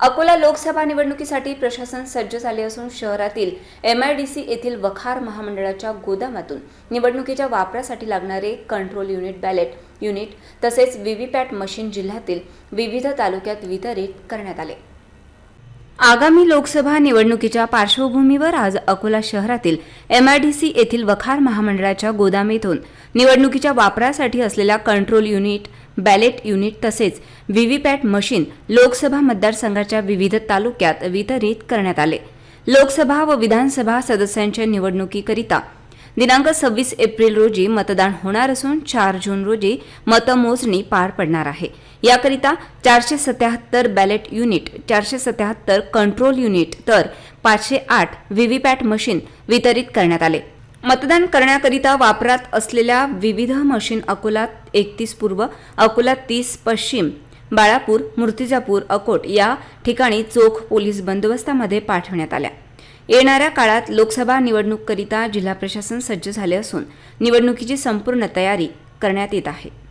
अकोला लोकसभा निवडणुकीसाठी प्रशासन सज्ज झाले असून शहरातील एम आय डी सी येथील वखार महामंडळाच्या गोदामातून निवडणुकीच्या वापरासाठी लागणारे कंट्रोल युनिट बॅलेट युनिट तसेच व्हीव्हीपॅट मशीन जिल्ह्यातील विविध तालुक्यात वितरित करण्यात आले. आगामी लोकसभा निवडणुकीच्या पार्श्वभूमीवर आज अकोला शहरातील एमआयडीसी येथील वखार महामंडळाच्या गोदामेतून निवडणुकीच्या वापरासाठी असलेल्या कंट्रोल युनिट बॅलेट युनिट तसेच व्हीव्हीपॅट मशीन लोकसभा मतदारसंघाच्या विविध तालुक्यात वितरित करण्यात आले. लोकसभा व विधानसभा सदस्यांच्या निवडणुकीकरिता दिनांक सव्वीस एप्रिल रोजी मतदान होणार असून चार जून रोजी मतमोजणी पार पडणार आहे. याकरिता चारशे सत्याहत्तर बॅलेट युनिट चारशे सत्याहत्तर कंट्रोल युनिट तर पाचशे आठ व्हीव्हीपॅट मशीन वितरित करण्यात आले. मतदान करण्याकरिता वापरात असलेल्या विविध मशीन अकोला एकतीस पूर्व अकोला तीस पश्चिम बाळापूर मूर्तिजापूर अकोट या ठिकाणी चोख पोलीस बंदोबस्तामध्ये पाठवण्यात आल्या. येणाऱ्या काळात लोकसभा निवडणूककरिता जिल्हा प्रशासन सज्ज झाले असून निवडणुकीची संपूर्ण तयारी करण्यात येत आहे.